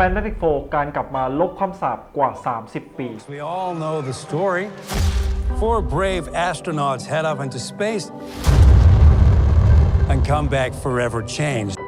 Fantastic Four การกลับมาลบความสาปกว่า 30 ปี We all know the story. Four brave astronauts head up into space and come back forever changed.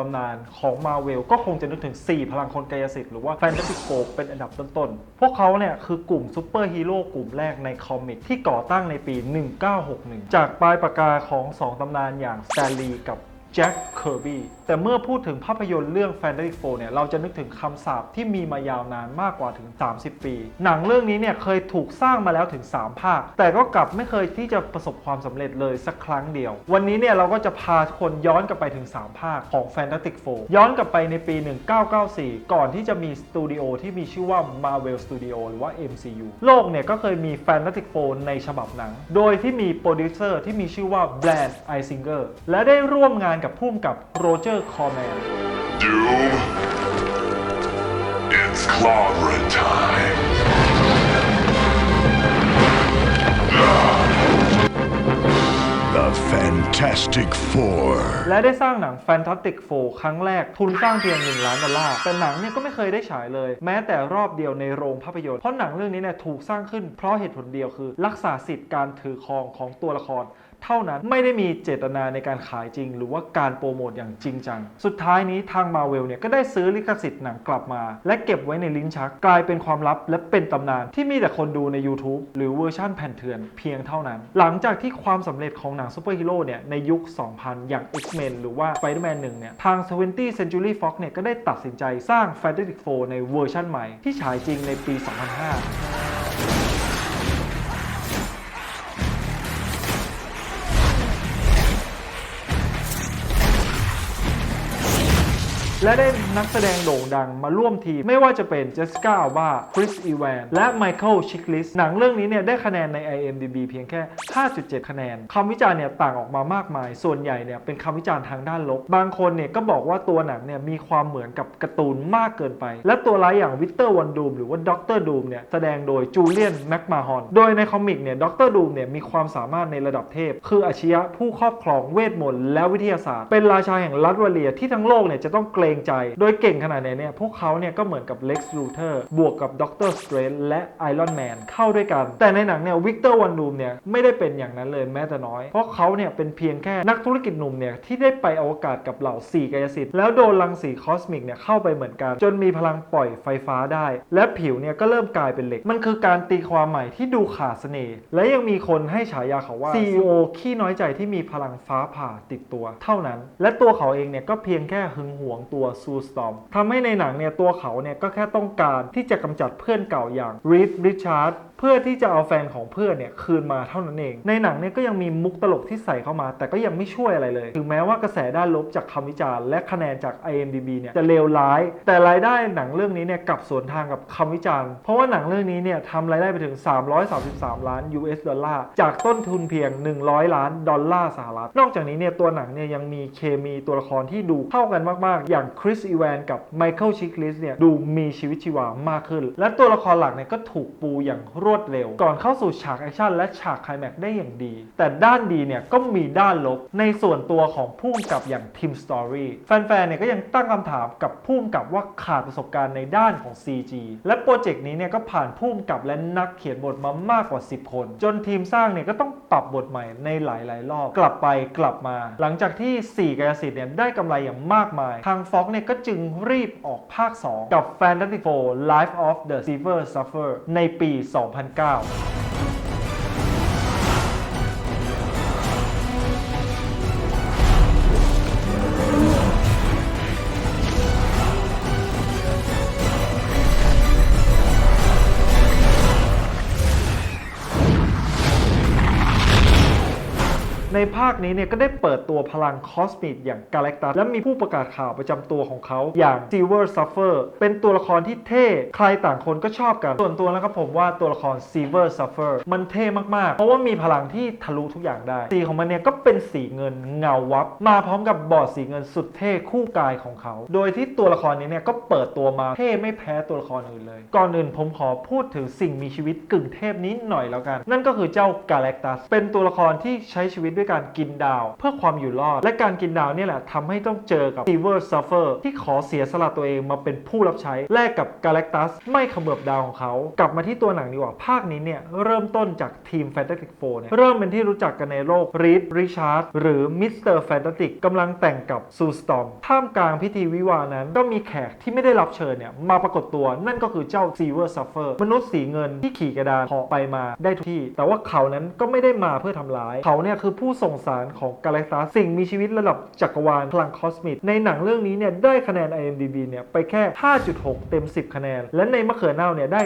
ตำนานของมาเวลก็คงจะนึกถึง 4 พลังคนกายสิทธิ์หรือว่าแฟนตาซีโฟเป็นอันดับต้นๆ พวกเขาเนี่ยคือกลุ่มซูเปอร์ฮีโร่กลุ่มแรกในคอมิกที่ก่อตั้งในปี 1961 จากปลายปากกาของ 2 ตำนานอย่างสแตนลีย์กับ จ็คเคอร์บี้แต่เมื่อพูดถึงภาพยนตร์เรื่อง Fantastic Four เนี่ยเราจะนึกถึงคำสาปที่มีมายาวนานมากกว่าถึง 30 ปี หนังเรื่องนี้เนี่ยเคยถูกสร้างมาแล้วถึง 3 ภาค แต่ก็กลับไม่เคยที่จะประสบความสำเร็จเลยสักครั้งเดียว วันนี้เนี่ยเราก็จะพาคนย้อนกลับไปถึง 3 ภาคของ Fantastic Four ย้อนกลับไปในปี 1994 ก่อนที่จะมีสตูดิโอที่มีชื่อว่า Marvel Studio หรือว่า MCU โลกเนี่ยก็เคยมี Fantastic Four ในฉบับหนัง โดยที่มีโปรดิวเซอร์ที่มีชื่อว่าแบรนด์ไอซิงเกอร์และได้ร่วมงานกับผู้กำกับโรเจอร์คอร์แมน Doom. It's Clobbra time. The Fantastic Four. และได้สร้างหนัง Fantastic Four ครั้งแรก ทุนสร้างเพียง 1 ล้านดอลลาร์ แต่หนังเนี่ยก็ไม่เคยได้ฉายเลย แม้แต่รอบเดียวในโรงภาพยนตร์ เพราะหนังเรื่องนี้เนี่ยถูกสร้างขึ้นเพราะเหตุผลเดียวคือ รักษาสิทธิ์การถือครองของตัวละคร เท่านั้นไม่ได้มีเจตนาในการขายจริง หรือว่าการโปรโมทอย่างจริงจัง สุดท้ายนี้ทางมาเวลเนี่ยก็ได้ซื้อลิขสิทธิ์หนังกลับมา และเก็บไว้ในลิ้นชักกลายเป็นความลับและเป็นตำนานที่มีแต่คนดูใน YouTube หรือเวอร์ชั่นแผ่นเถื่อนเพียงเท่านั้น หลังจากที่ความสำเร็จของหนังซูเปอร์ฮีโร่เนี่ยในยุค 2000 อย่าง X-Men หรือว่า Spider-Man 1เนี่ยทาง 20th Century Fox เนี่ยก็ได้ตัดสินใจสร้าง Fantastic Four ในเวอร์ชั่นใหม่ที่ฉายจริงในปี 2005 และได้นักแสดงโด่งดังมาร่วมทีม ไม่ว่าจะเป็นเจสก้าอัลบาคริสอีแวนและไมเคิลชิคลิสหนังเรื่องนี้เนี่ยได้คะแนนใน IMDb เพียงแค่ 5.7 คะแนนคำวิจารณ์เนี่ยต่างออกมามากมาย ส่วนใหญ่เนี่ยเป็นคำวิจารณ์ทางด้านลบ บางคนเนี่ยก็บอกว่าตัวหนังเนี่ยมีความเหมือนกับการ์ตูนมากเกินไป และตัวร้ายอย่างวิกเตอร์วันดูมหรือว่าด็อกเตอร์ดูมเนี่ยแสดงโดยจูเลียนแม็กมาฮอนโดยในคอมิกเนี่ยด็อกเตอร์ดูมเนี่ยมีความสามารถในระดับเทพ คืออาชญะผู้ครอบครองเวทมนต์และวิทยาศาสตร์ เป็นราชาแห่งรัฐวาเลียที่ทั้งโลกเนี่ยจะต้องเกรงใจ โดยเก่งขนาดไหนเนี่ย พวกเขาเนี่ยก็เหมือนกับเล็กซ์ลูเทอร์บวกกับด็อกเตอร์สเตรนและไอรอนแมนเข้าด้วยกัน แต่ในหนังเนี่ยวิกเตอร์วันดูมเนี่ยไม่ได้เป็นอย่างนั้นเลยแม้แต่น้อย เพราะเขาเนี่ยเป็นเพียงแค่นักธุรกิจหนุ่มเนี่ยที่ได้ไปอวกาศกับเหล่าสี่กายสิทธิ์แล้วโดนรังสีคอสมิกเนี่ยเข้าไปเหมือนกัน จนมีพลังปล่อยไฟฟ้าได้ และผิวเนี่ยก็เริ่มกลายเป็นเหล็ก มันคือการตีความใหม่ที่ดูขาดเสน่ห์และยังมีคนให้ฉายาเขาว่า CEO ขี้น้อยใจที่มีพลังฟ้าผ่าติดตัว เท่านั้น และตัวเขาเองเนี่ยก็เพียงแค่หึงหวงตัวัวซูสตอมทำให้ในหนังเนี่ยตัวเขาเนี่ยก็แค่ต้องการที่จะกำจัดเพื่อนเก่าอย่างรีดริชาร์ด เพื่อที่จะเอาแฟนของเพื่อนเนี่ยคืนมาเท่านั้นเอง ในหนังเนี่ยก็ยังมีมุกตลกที่ใส่เข้ามา แต่ก็ยังไม่ช่วยอะไรเลย ถึงแม้ว่ากระแสด้านลบจากคำวิจารณ์และคะแนนจาก IMDb เนี่ยจะเลวร้าย แต่รายได้หนังเรื่องนี้เนี่ยกลับสวนทางกับคำวิจารณ์ เพราะว่าหนังเรื่องนี้เนี่ยทำรายได้ไปถึง 333 ล้าน US ดอลลาร์จากต้นทุนเพียง 100 ล้านดอลลาร์สหรัฐ นอกจากนี้เนี่ยตัวหนังเนี่ยยังมีเคมีตัวละครที่ดูเข้ากันมากๆ อย่างคริสอีแวนกับไมเคิลชิคลิสเนี่ยดูมีชีวิตชีวามากขึ้น และตัวละครหลักเนี่ยก็ถูกปูอย่างรวดเร็ว ก่อนเข้าสู่ฉากแอคชั่นและฉากไคลแม็กได้อย่างดี แต่ด้านดีเนี่ยก็มีด้านลบในส่วนตัวของผู้กำกับอย่างทีมสตอรี่แฟนๆเนี่ยก็ยังตั้งคำถามกับผู้กำกับว่าขาดประสบการณ์ในด้านของ CG และโปรเจกต์นี้เนี่ยก็ผ่านผู้กำกับและนักเขียนบทมามากกว่า 10 คน จนทีมสร้างเนี่ยก็ต้องปรับบทใหม่ในหลายๆ รอบ กลับไปกลับมา หลังจากที่ 4กายสิทธิ์เนี่ยได้กำไรอย่างมากมาย ทาง Fox เนี่ยก็จึงรีบออกภาค 2 กับ Fantastic Four Life of the Silver Surfer ในปี 2 2009 ในภาคนี้เนี่ยก็ได้เปิดตัวพลังคอสมิกอย่างกาแล็กตัสและมีผู้ประกาศข่าวประจำตัวของเขาอย่าง Silver Surfer เป็นตัวละครที่เท่ใครต่างคนก็ชอบกัน ส่วนตัวแล้วครับผมว่าตัวละคร Silver Surfer มันเท่มากๆ เพราะว่ามีพลังที่ทะลุทุกอย่างได้ สีของมันเนี่ยก็เป็นสีเงินเงาวับ มาพร้อมกับบอร์ดสีเงินสุดเท่คู่กายของเขา โดยที่ตัวละครนี้เนี่ยก็เปิดตัวมาเท่ไม่แพ้ตัวละครอื่นเลย ก่อนอื่นผมขอพูดถึงสิ่งมีชีวิตกึ่งเทพนี้หน่อยแล้วกัน นั่นก็คือเจ้ากาแล็กตัสเป็นตัวละครที่ใช้ชีวิตด้วยการกินดาว เพื่อความอยู่รอด และการกินดาวนี่แหละทำให้ต้องเจอกับ Silver Surfer ที่ขอเสียสละตัวเองมาเป็นผู้รับใช้แลกกับกาแล็กตัสไม่ขมือบดาวของเขา กลับมาที่ตัวหนังดีกว่า ภาคนี้เนี่ย เริ่มต้นจากทีม Fantastic Four เนี่ย เริ่มเป็นที่รู้จักกันในโลกรีดริชาร์ดหรือมิสเตอร์แฟนตาติกกำลังแต่งกับซูสตอมท่ามกลางพิธีวิวาห์นั้น ก็มีแขกที่ไม่ได้รับเชิญเนี่ย มาปรากฏตัวนั่นก็คือเจ้า Silver Surfer มนุษย์สีเงินที่ขี่กระดานเหาะไปมาได้ทุกที่ แต่ว่าเขานั้นก็ไม่ได้มาเพื่อทำร้าย เขาเนี่ยคือผู้ส่งสารของกาแล็กตัสสิ่งมีชีวิตระดับจักรวาลพลังคอสมิกในหนังเรื่องนี้เนี่ยได้คะแนน IMDb เนี่ยไปแค่ 5.6 เต็ม 10 คะแนน และในมะเขือเน่าเนี่ยได้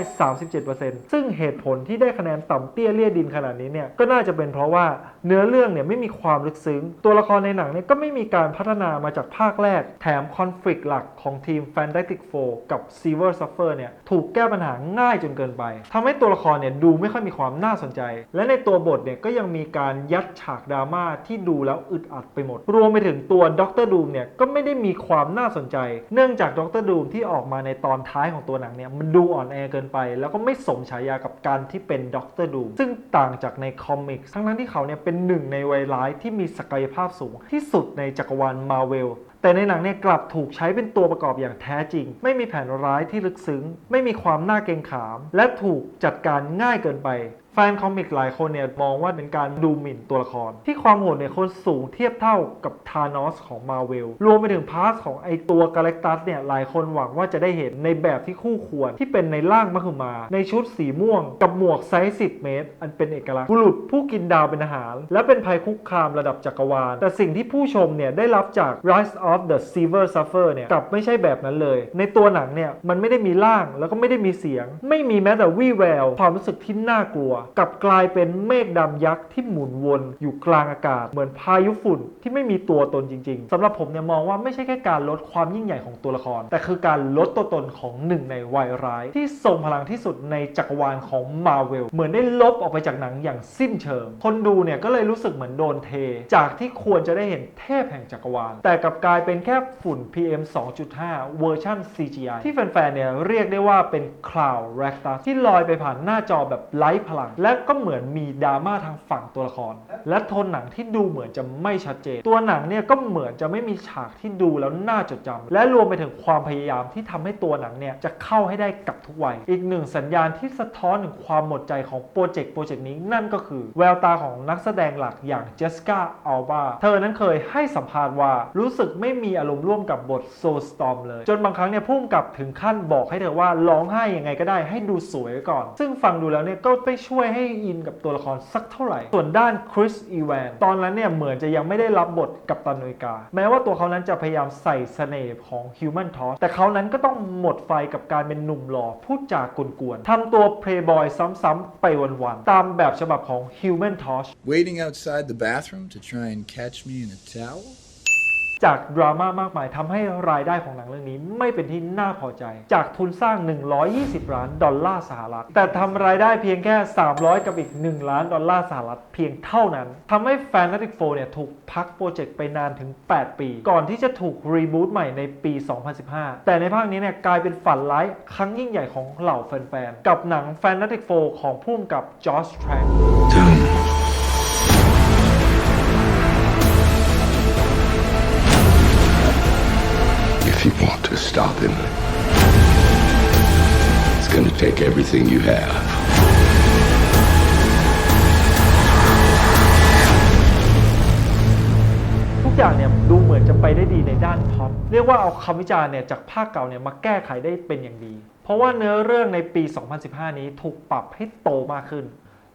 37%ซึ่งเหตุผลที่ได้คะแนนต่ำเตี้ยเลี่ยดินขนาดนี้เนี่ยก็น่าจะเป็นเพราะว่าเนื้อเรื่องเนี่ยไม่มีความลึกซึ้ง ตัวละครในหนังเนี่ยก็ไม่มีการพัฒนามาจากภาคแรก แถมคอนฟ lict หลักของทีม Fantastic Four กับ Silver Surfer เนี่ยถูกแก้ปัญหาง่ายจนเกินไปทำให้ตัวละครเนี่ยดูไม่ค่อยมีความน่าสนใจ และในตัวบทเนี่ยก็ยังมีการยัดฉากดราม่าที่ดูแล้วอึดอัดไปหมด รวมไปถึงตัวด็อกเตอร์ดูมเนี่ยก็ไม่ได้มีความน่าสนใจ เนื่องจากด็อกเตอร์ดูมที่ออกมาในตอนท้ายของตัวหนังเนี่ยมันดูอ่อนแอเกินไป แล้วก็ไม่สมฉายากับการที่เป็นด็อกเตอร์ดูมซึ่งต่างจากในคอมิกทั้งนั้นที่เขาเนี่ยเป็นหนึ่งในไวร้ายที่มีศักยภาพสูง ที่สุดในจักรวาลมาเวลแต่ในหนังเนี่ยกลับถูกใช้เป็นตัวประกอบอย่างแท้จริง ไม่มีแผนร้ายที่ลึกซึ้ง ไม่มีความน่าเกรงขาม และถูกจัดการง่ายเกินไป แฟนคอมิกหลายคนเนี่ยมองว่าเป็นการดูหมิ่นตัวละคร ที่ความโหดเนี่ยคนสูงเทียบเท่ากับธานอสของมาเวลรวมไปถึงพาร์ทของไอตัวกาแล็กตัสเนี่ยหลายคนหวังว่าจะได้เห็นในแบบที่คู่ควรที่เป็นในร่างมหึมา ในชุดสีม่วง กับหมวกไซส์10 เมตร อันเป็นเอกลักษณ์บุรุษผู้กินดาวเป็นอาหาร และเป็นภัยคุกคามระดับจักรวาล แต่สิ่งที่ผู้ชมเนี่ยได้รับจาก Rise of the Silver Surfer เนี่ยกลับไม่ใช่แบบนั้นเลย ในตัวหนังเนี่ยมันไม่ได้มีร่างแล้วก็ไม่ได้มีเสียง ไม่มีแม้แต่วี่แววความรู้สึกที่น่ากลัวกลับกลายเป็นเมฆดำยักษ์ที่หมุนวนอยู่กลางอากาศ เหมือนพายุฝุ่นที่ไม่มีตัวตนจริง ๆสำหรับผมเนี่ยมองว่าไม่ใช่แค่การลดความยิ่งใหญ่ของตัวละคร แต่คือการลดตัวตนของหนึ่งในวายร้าย ที่ทรงพลังที่สุดในจักรวาลของมาเวลเหมือนได้ลบออกไปจากหนังอย่างสิ้นเชิง คนดูเนี่ยก็เลยรู้สึกเหมือนโดนเท จากที่ควรจะได้เห็นเทพแห่งจักรวาล แต่กลับกลายเป็นแค่ฝุ่น PM 2.5 เวอร์ชัน CGI ที่แฟนๆเนี่ยเรียกได้ว่าเป็นคลาวด์แรกตัสที่ลอยไปผ่านหน้าจอแบบไร้พลังและก็เหมือนมีดราม่าทางฝั่งตัวละคร และโทนหนังที่ดูเหมือนจะไม่ชัดเจน ตัวหนังเนี่ยก็เหมือนจะไม่มีฉากที่ดูแล้วน่าจดจำและรวมไปถึงความพยายามที่ทำให้ตัวหนังเนี่ยจะเข้าให้ได้กับทุกวัย อีกหนึ่งสัญญาณที่สะท้อนถึงความหมดใจของโปรเจกต์โปรเจกต์นี้นั่นก็คือ แววตาของนักแสดงหลักอย่างเจส s าอัลบาเธอนั้นเคยให้สัมภาษณ์ว่ารู้สึกไม่มีอารมณ์ร่วมกับบทโซสตอมเลย จนบางครั้งเนี่ยพุ่มกับถึงขั้นบอกให้เธอว่าร้องไห้ยังไงก็ได้ให้ดูสวยก่อน ซึ่งฟังดูแล้วเนี่ยก็ไม่ช่วยให้อินกับตัวละครสักเท่าไหร่ ส่วนด้านคริสอีแวนตอนนั้นเนี่ยเหมือนจะยังไม่ได้รับบทกับตันอเมริกา แม้ว่าตัวเขานั้นจะพยายามใส่เสน่ห์ของ Human Torch แต่เขานั้นก็ต้องหมดไฟกับการเป็นหนุ่มหล่อพูดจากกวนๆทำตัว Playboy ซ้ำๆไปวันๆตามแบบฉบับของ Human Torch Waiting outside the bathroom to try and catch me in a towel? จากดราม่ามากมายทำให้รายได้ของหนังเรื่องนี้ไม่เป็นที่น่าพอใจ จากทุนสร้าง 120 ล้านดอลลาร์สหรัฐ แต่ทำรายได้เพียงแค่ 300 กับอีก 1 ล้านดอลลาร์สหรัฐเพียงเท่านั้นทำให้ Fantastic Four เนี่ยถูกพักโปรเจกต์ไปนานถึง 8 ปี ก่อนที่จะถูกรีบูตใหม่ในปี 2015 แต่ในภาคนี้เนี่ยกลายเป็นฝันร้ายครั้งยิ่งใหญ่ของเหล่าแฟนๆ กับหนัง Fantastic Four ของผู้กำกับจอร์จแทรน If you want to stop him, it's gonna take everything you have. ทุกอย่างเนี่ยดูเหมือนจะไปได้ดีในด้านพ็อตเรียกว่าเอาคำวิจารณ์เนี่ยจากภาคเก่าเนี่ยมาแก้ไขได้เป็นอย่างดี เพราะว่าเนื้อเรื่องในปี 2015 นี้ถูกปรับให้โตมากขึ้น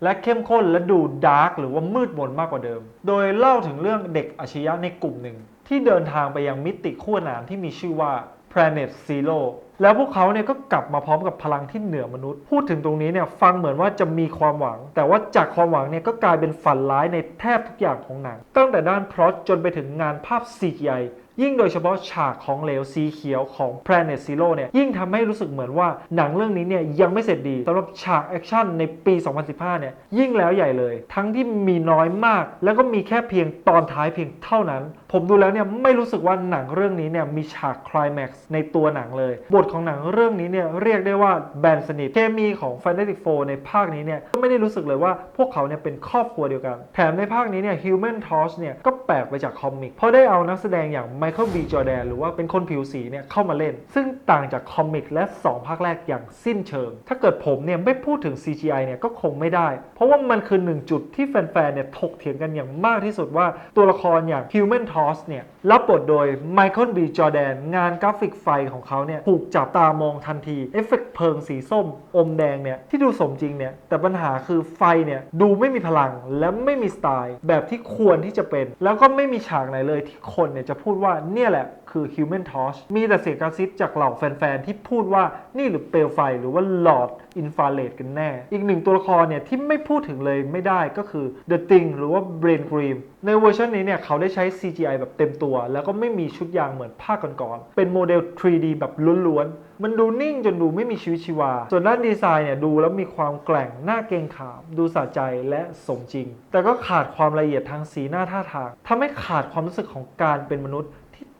และเข้มข้นและดูดาร์กหรือว่ามืดมนมากกว่าเดิม โดยเล่าถึงเรื่องเด็กอาชญะในกลุ่มหนึ่ง ที่เดินทางไปยังมิติขั้วหนานที่มีชื่อว่า Planet Zero แล้วพวกเขาเนี่ยก็กลับมาพร้อมกับพลังที่เหนือมนุษย์ พูดถึงตรงนี้เนี่ยฟังเหมือนว่าจะมีความหวัง แต่ว่าจากความหวังเนี่ยก็กลายเป็นฝันร้ายในแทบทุกอย่างของหนัง ตั้งแต่ด้านพล็อตจนไปถึงงานภาพ CGI ยิ่งโดยเฉพาะฉากของเหลวสีเขียวของ Planet Zero เนี่ยยิ่งทำให้รู้สึกเหมือนว่าหนังเรื่องนี้เนี่ยยังไม่เสร็จดีสำหรับฉากแอคชั่นในปี 2015 เนี่ยยิ่งแล้วใหญ่เลย ทั้งที่มีน้อยมาก แล้วก็มีแค่เพียงตอนท้ายเพียงเท่านั้น ผมดูแล้วเนี่ยไม่รู้สึกว่าหนังเรื่องนี้เนี่ยมีฉากคลายแม็กซ์ในตัวหนังเลย บทของหนังเรื่องนี้เนี่ยเรียกได้ว่าแบนสนิทเคมีของ Fantastic Four ในภาคนี้เนี่ยก็ไม่ได้รู้สึกเลยว่าพวกเขาเนี่ยเป็นครอบครัวเดียวกัน แถมในภาคนี้เนี่ย Human Torch เนี่ยก็ แปลกไปจากคอมิก เพราะได้เอานักแสดงอย่าง Michael B. Jordan หรือว่าเป็นคนผิวสีเนี่ยเข้ามาเล่น ซึ่งต่างจากคอมิกและ 2 ภาคแรกอย่างสิ้นเชิง ถ้าเกิดผมเนี่ยไม่พูดถึง CGI เนี่ยก็คงไม่ได้ เพราะว่ามันคือหนึ่งจุดที่แฟนๆเนี่ยถกเถียงกันอย่างมากที่สุดว่าตัวละครอย่าง Human Torch เนี่ยรับบทโดย Michael B. Jordan งานกราฟิกไฟของเขาเนี่ยถูกจับตามองทันทีเอฟเฟกต์เพลิงสีส้ม อมแดงเนี่ยที่ดูสมจริงเนี่ยแต่ปัญหาคือไฟเนี่ยดูไม่มีพลังและไม่มีสไตล์ แบบที่ควรที่จะเป็นแล้วก็ไม่มีฉากไหนเลยที่คนเนี่ยจะพูดว่าเนี่ยแหละคือ Human Torch มีแต่เสียงกระซิบจากเหล่าแฟน ๆ ที่พูดว่านี่หรือเปลวไฟหรือว่าหลอดอินฟราเรดกันแน่ อีกหนึ่งตัวละครเนี่ยที่ไม่พูดถึงเลยไม่ได้ก็คือ The Thing หรือว่า Brain Cream ในเวอร์ชันนี้เนี่ยเขาได้ใช้ CGI แบบเต็มตัว แล้วก็ไม่มีชุดยางเหมือนภาคก่อนๆเป็นโมเดล 3D แบบล้วนๆ มันดูนิ่งจนดูไม่มีชีวิตชีวา ส่วนด้านดีไซน์เนี่ยดูแล้วมีความแกร่งหน้าเกรงขาม ดูสะใจและสมจริง แต่ก็ขาดความละเอียดทางสีหน้าท่าทางทำให้ขาดความรู้สึกของการเป็นมนุษย์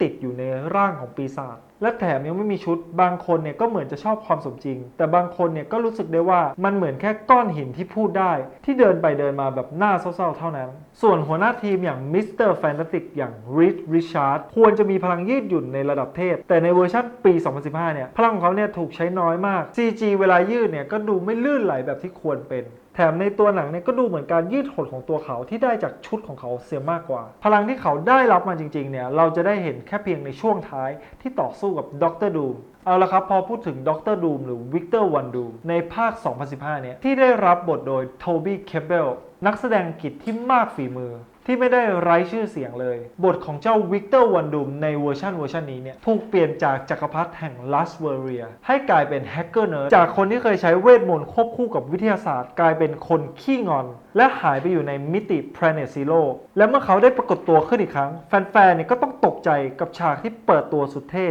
ติดอยู่ในร่างของปีศาจและแถมยังไม่มีชุด บางคนเนี่ยก็เหมือนจะชอบความสมจริง แต่บางคนเนี่ยก็รู้สึกได้ว่ามันเหมือนแค่ก้อนหินที่พูดได้ ที่เดินไปเดินมาแบบหน้าเศร้าๆเท่านั้น ส่วนหัวหน้าทีมอย่างมิสเตอร์แฟนตาติกอย่างริชริชาร์ดควรจะมีพลังยืดหยุ่นในระดับเทพ แต่ในเวอร์ชันปี 2015 เนี่ย พลังของเขาเนี่ยถูกใช้น้อยมาก CG เวลายืดเนี่ยก็ดูไม่ลื่นไหลแบบที่ควรเป็น ถมในตัวหนังเนี่ยก็ดูเหมือนการยืดหดของตัวเขาที่ได้จากชุดของเขาเสียมากกว่า พลังที่เขาได้รับมาจริงๆเนี่ยเราจะได้เห็นแค่เพียงในช่วงท้ายที่ต่อสู้กับด็อกเตอร์ดูมเอาละครับ พอพูดถึงด็อกเตอร์ดูมหรือวิกเตอร์วันดูมในภาค 2015 เนี่ยที่ได้รับบทโดยโทบี้เคเบลนักแสดงอังกฤษที่มากฝีมือ ที่ไม่ได้ไร้ชื่อเสียงเลย บทของเจ้าวิกเตอร์วันดูมในเวอร์ชันเวอร์ชันนี้เนี่ยถูกเปลี่ยนจากจักรพรรดิแห่งลัสเวอรีย ให้กลายเป็นแฮกเกอร์เนิร์ดจากคนที่เคยใช้เวทมนต์ควบคู่กับวิทยาศาสตร์ กลายเป็นคนขี้งอน และหายไปอยู่ในมิติ Planet Zero และเมื่อเขาได้ปรากฏตัวขึ้นอีกครั้ง แฟนๆเนี่ยก็ต้องตกใจกับฉากที่เปิดตัวสุดเท่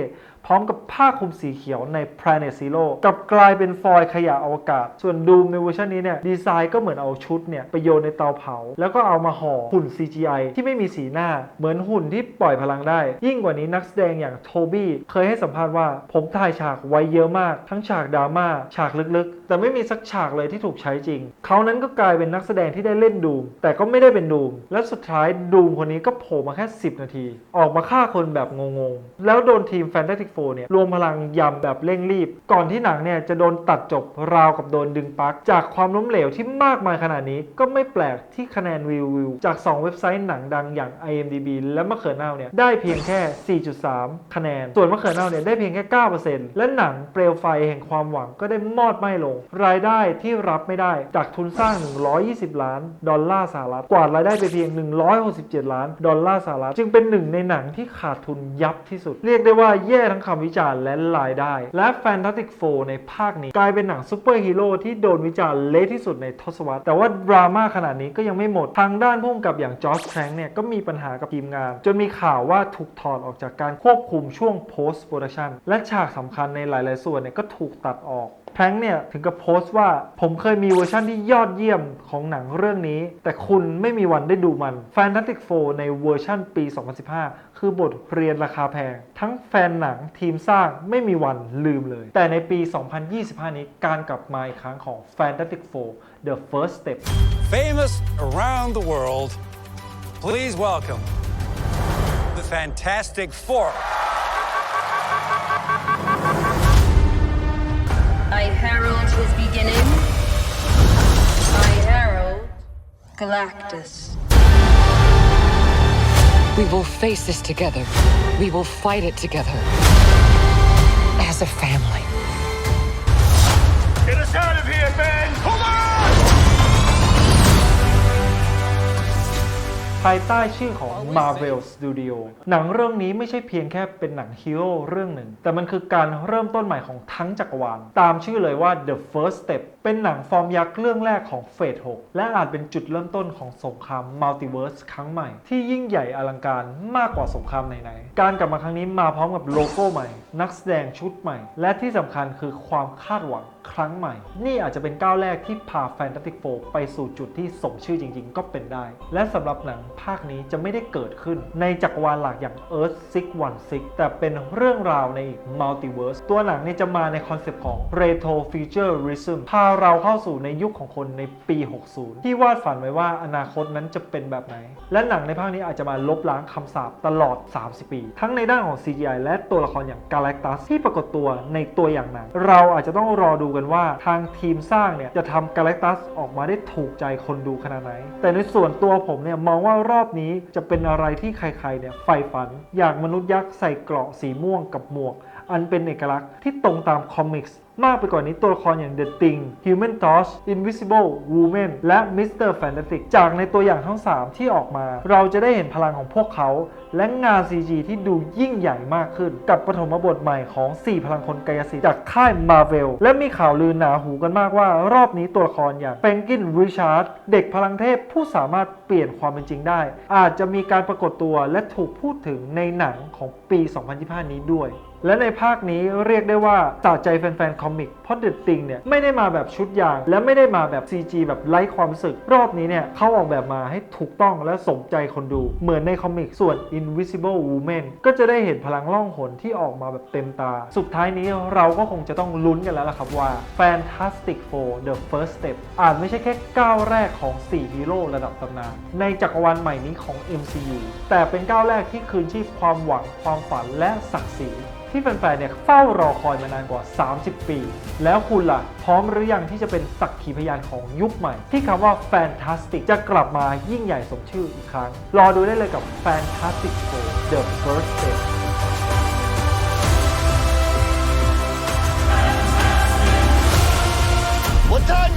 พร้อมกับผ้าคลุมสีเขียวใน Planet Zero กับกลายเป็นฟอยล์ขยะอวกาศ ส่วนดูมในเวอร์ชันนี้เนี่ยดีไซน์ก็เหมือนเอาชุดเนี่ยไปโยนในเตาเผา แล้วก็เอามาห่อหุ่น CGI ที่ไม่มีสีหน้า เหมือนหุ่นที่ปล่อยพลังได้ ยิ่งกว่านี้นักแสดงอย่างโทบี้เคยให้สัมภาษณ์ว่า ผมถ่ายฉากไว้เยอะมาก ทั้งฉากดราม่าฉากลึกๆ แต่ไม่มีสักฉากเลยที่ถูกใช้จริง เขานั้นก็กลายเป็นนักแสดงที่ได้เล่นดูมแต่ก็ไม่ได้เป็นดูมและสุดท้ายดูมคนนี้ก็โผล่มาแค่ 10 นาที ออกมาฆ่าคนแบบงงๆแล้วโดนทีม Fantastic Four เนี่ยรวมพลังยำแบบเร่งรีบ ก่อนที่หนังเนี่ยจะโดนตัดจบราวกับโดนดึงปลั๊กจากความล้มเหลวที่มากมายขนาดนี้ก็ไม่แปลกที่คะแนนวิววิวจาก 2 เว็บไซต์หนังดังอย่าง IMDb และมะเขือเน่าเนี่ยได้เพียงแค่ 4.3 คะแนน ส่วนมะเขือเน่าเนี่ยได้เพียงแค่ 9%และหนังเปลวไฟแห่งความหวังก็ได้มอดไหม้ลง รายได้ที่รับไม่ได้จากทุนสร้าง 120 ล้าน ดอลลาร์สหรัฐกวาดรายได้ไปเพียง 167 ล้าน ดอลลาร์สหรัฐจึงเป็นหนึ่งในหนังที่ขาดทุนยับที่สุด เรียกได้ว่าแย่ทั้งคำวิจารณ์และรายได้ และ Fantastic Four ในภาคนี้ กลายเป็นหนังซูเปอร์ฮีโร่ที่โดนวิจารณ์เละที่สุดในทศวรรษ แต่ว่าดราม่าขนาดนี้ก็ยังไม่หมด ทางด้านพุ่มกับอย่างจอร์จแครงเนี่ยก็มีปัญหากับทีมงาน จนมีข่าวว่าถูกถอดออกจากการควบคุมช่วง post production และฉากสำคัญในหลาย ๆ ส่วนเนี่ยก็ถูกตัดออก แพรงค์เนี่ยถึงกับโพสต์ว่าผมเคยมีเวอร์ชั่นที่ยอดเยี่ยมของหนังเรื่องนี้ แต่คุณไม่มีวันได้ดูมัน Fantastic Four ในเวอร์ชั่นปี 2015 คือบทเรียนราคาแพง ทั้งแฟนหนังทีมสร้างไม่มีวันลืมเลย แต่ในปี 2025 นี้การกลับมาอีกครั้งของ Fantastic Four The First Step Famous around the world, please welcome the Fantastic Four. Herald his beginning. I herald Galactus. We will face this together. We will fight it together. As a family. ภายใต้ชื่อของ Marvel Studio หนังเรื่องนี้ไม่ใช่เพียงแค่เป็นหนังฮีโร่เรื่องหนึ่ง แต่มันคือการเริ่มต้นใหม่ของทั้งจักรวาล ตามชื่อเลยว่า The First Step เป็นหนังฟอร์มยักษ์เรื่องแรกของเฟส6และอาจเป็นจุดเริ่มต้นของสงครามมัลติเวิร์สครั้งใหม่ ที่ยิ่งใหญ่อลังการมากกว่าสงครามไหนๆ การกลับมาครั้งนี้มาพร้อมกับโลโก้ใหม่ นักแสดงชุดใหม่ และที่สำคัญคือความคาดหวัง ครั้งใหม่ นี่อาจจะเป็นก้าวแรกที่พา Fantastic Four ไปสู่จุดที่สมชื่อจริง ๆ ก็เป็นได้ และสำหรับหนังภาคนี้จะไม่ได้เกิดขึ้นในจักรวาลหลักอย่าง Earth 616 แต่เป็นเรื่องราวในอีก Multiverse ตัวหนังนี่จะมาในคอนเซปต์ของ Retro Futurism พาเราเข้าสู่ในยุคของคนในปี 60 ที่วาดฝันไว้ว่าอนาคตนั้นจะเป็นแบบไหน และหนังในภาคนี้อาจจะมาลบล้างคำสาปตลอด 30 ปี ทั้งในด้านของ CGI และตัวละครอย่าง Galactus ที่ปรากฏตัวในตัวอย่างหนัง เราอาจจะต้องรอดูกันว่าทางทีมสร้างเนี่ยจะทำกาแล็กตัสออกมาได้ถูกใจคนดูขนาดไหน แต่ในส่วนตัวผมเนี่ยมองว่ารอบนี้จะเป็นอะไรที่ใครๆเนี่ยใฝ่ฝัน อย่างมนุษย์ยักษ์ใส่เกราะสีม่วงกับหมวก อันเป็นเอกลักษณ์ที่ตรงตามคอมิกส์ มากไปกว่านี้ตัวละครอย่าง The Thing Human Torch Invisible Woman และ Mr. Fantastic จากในตัวอย่างทั้ง 3 ที่ออกมา เราจะได้เห็นพลังของพวกเขา และงาน CG ที่ดูยิ่งใหญ่มากขึ้น กับปฐมบทใหม่ของ 4 พลังคนกายสิทธิ์จากค่าย Marvel และมีข่าวลือหนาหูกันมากว่ารอบนี้ตัวละครอย่าง f ฟ a n k i n Richard เด็กพลังเทพผู้สามารถเปลี่ยนความเป็นจริงได้ อาจจะมีการปรากฏตัวและถูกพูดถึงในหนังของปี 2025 นี้ด้วย และในภาคนี้เรียกได้ว่าสะใจแฟนๆ คอมิก เพราะเด e t ติงเนี่ย ไม่ได้มาแบบชุดยาง และไม่ได้มาแบบ CG แบบไร้ความรู้สึก รอบนี้เนี่ยเขาออกแบบมาให้ถูกต้องและสมใจคนดู เหมือนในคอมิกส่วน Invisible Woman ก็จะได้เห็นพลังล่องหนที่ออกมาแบบเต็มตา สุดท้ายนี้เราก็คงจะต้องลุ้นกันแล้วล่ะครับว่า Fantastic Four The First Step อาจไม่ใช่แค่ก้าวแรกของ 4 ฮีโร่ระดับตำนานในจักรวาลใหม่นี้ของ MCU แต่เป็นก้าวแรกที่คืนชีพความหวังความฝันและศักดิ์ศรี ที่แฟนๆ เนี่ยเฝ้ารอคอยมานานกว่า 30 ปี แล้วคุณล่ะ พร้อมหรือยังที่จะเป็นสักขีพยานของยุคใหม่ ที่คำว่า Fantastic จะกลับมายิ่งใหญ่สมชื่ออีกครั้ง รอดูได้เลยกับ Fantastic Four The First Step What time